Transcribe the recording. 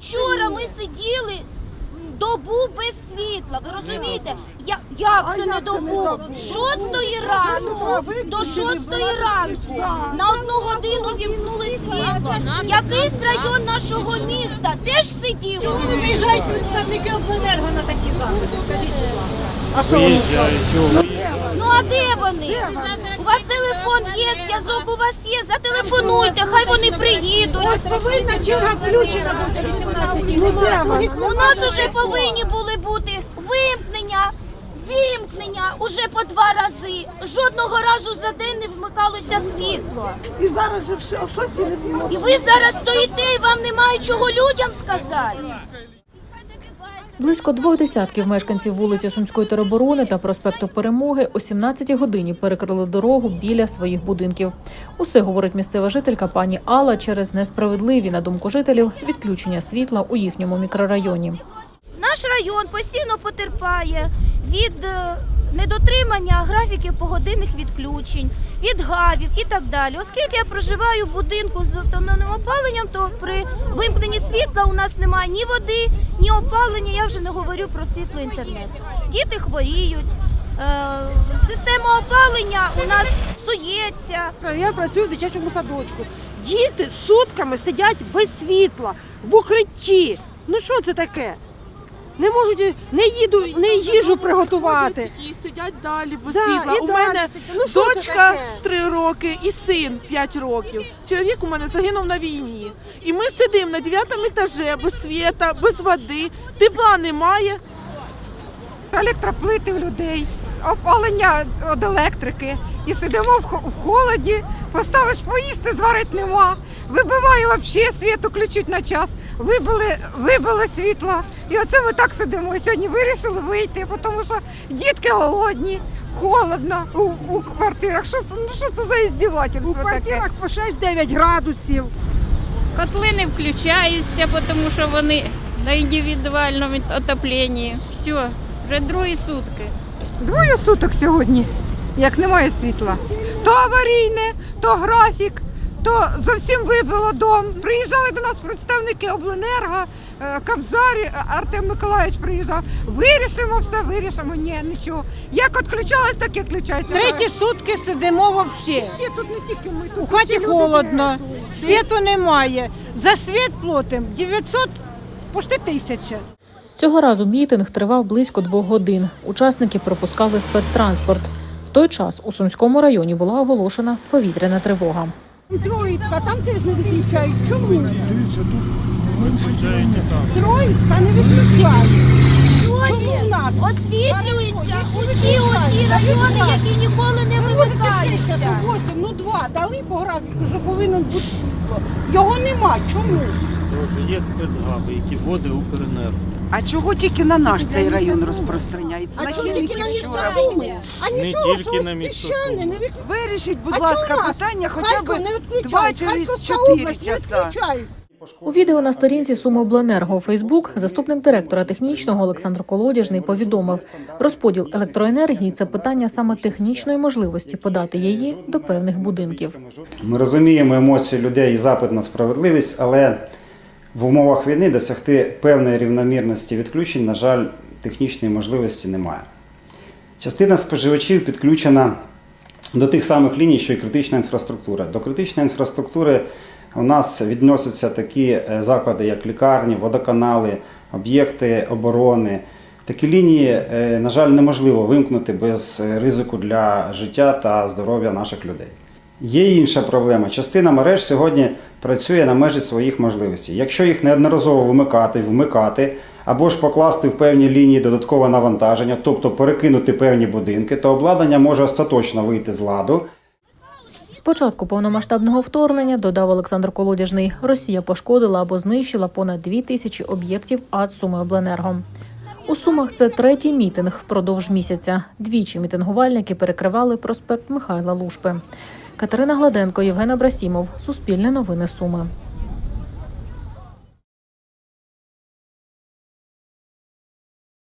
Вчора ми сиділи добу без світла. Ви розумієте? Я, як це не добу? З шостої ранку до шостої ранку на одну годину вімкнули світло. Якийсь район нашого міста теж сидів. Не приїжджають представники обленерго на такі заходи, скажіть, будь ласка. А що вони Виїжджають. Ну а де вони? У вас телефон є, зв'язок у вас є. Зателефонуйте, хай вони приїдуть. Ось повинна черга включена бути 18 У нас уже повинні були бути вимкнення. Вимкнення уже по два рази. Жодного разу за день не вмикалося світло. І зараз же в шості не було. І ви зараз стоїте і вам немає чого людям сказати. Близько двох десятків мешканців вулиці Сумської тероборони та проспекту Перемоги о 17 годині перекрили дорогу біля своїх будинків. Усе говорить місцева жителька пані Алла через несправедливі, на думку жителів, відключення світла у їхньому мікрорайоні. Наш район постійно потерпає від е, недотримання графіків погодинних відключень, від гавів і так далі. Оскільки я проживаю в будинку з автономним опаленням, то при вимкненні світла у нас немає ні води, ні опалення. Я вже не говорю про світло інтернет. Діти хворіють. е, Система опалення у нас псується. Я працюю в дитячому садочку. Діти сутками сидять без світла, в укритті. Ну що це таке? Не можуть не їду, не їжу приготувати. І сидять далі без Да, світла. і У далі мене сидять. Ну, що це дочка таке? 3 роки і син 5 років. Чоловік у мене загинув на війні. І ми сидимо на 9 етажі без світа, без води, тепла немає. електроплити в людей, опалення від електрики. І сидимо в хо- в холоді, поставиш поїсти, зварити нема. Вибиває взагалі світ, включить на час. Вибили, вибили світло. І оце ми так сидимо. І сьогодні вирішили вийти, тому що дітки голодні, холодно у, у квартирах. Що це, ну, що це за іздівательство? У таке? квартирах по 6-9 градусів. Котли не включаються, тому що вони на індивідуальному отопленні. Все, вже другі сутки. Двоє суток сьогодні, як немає світла. То аварійне, то графік, то зовсім вибило дом. Приїжджали до нас представники обленерго, е, Кобзарі, Артем Миколаївич приїжджав. Вирішимо все, вирішимо. Ні, нічого. Як відключалось, так і відключається. Треті сутки сидимо взагалі. Ще тут не тільки ми, тут У хаті люди холодно, світу немає. За світ платимо 900, почти тисяча. Цього разу мітинг тривав близько двох годин. Учасники пропускали спецтранспорт. В той час у Сумському районі була оголошена повітряна тривога. Троїцька, там теж не відключають. Чому? Дивіться, тут менше там. Троїцька не відключають. Сьогодні Чому нас? освітлюються усі оті райони, які ніколи не ще вимикаються. ну два, дали по графіку, що повинен бути світло. Його нема. Чому? Тож є спецгаби, які вводить Укренерго. А чого тільки на наш цей район розпространяється? А На чого тільки на місто вчора Суми? А нічого, тільки що на місто піщани, Суми. не від... Вирішіть, будь А ласка, чого нас? питання хоча Харків б не два відключають, через Харківська чотири область не часа. відключають. У відео на сторінці Сумобленерго у Фейсбук заступник директора технічного Олександр Колодяжний повідомив, розподіл електроенергії це питання саме технічної можливості подати її до певних будинків. Ми розуміємо емоції людей і запит на справедливість, але в умовах війни досягти певної рівномірності відключень, на жаль, технічної можливості немає. Частина споживачів підключена до тих самих ліній, що й критична інфраструктура. До критичної інфраструктури у нас відносяться такі е, заклади, як лікарні, водоканали, об'єкти оборони. Такі лінії, е, на жаль, неможливо вимкнути без е, ризику для життя та здоров'я наших людей. Є інша проблема. Частина мереж сьогодні працює на межі своїх можливостей. Якщо їх неодноразово вмикати, вмикати, або ж покласти в певні лінії додаткове навантаження, тобто перекинути певні будинки, то обладнання може остаточно вийти з ладу. З початку повномасштабного вторгнення, додав Олександр Колодяжний, Росія пошкодила або знищила понад дві тисячі об'єктів АД Сумиобленерго. У Сумах це третій мітинг впродовж місяця. Двічі мітингувальники перекривали проспект Михайла Лушпи. Катерина Гладенко, Євген Абрасімов. Суспільне новини Суми.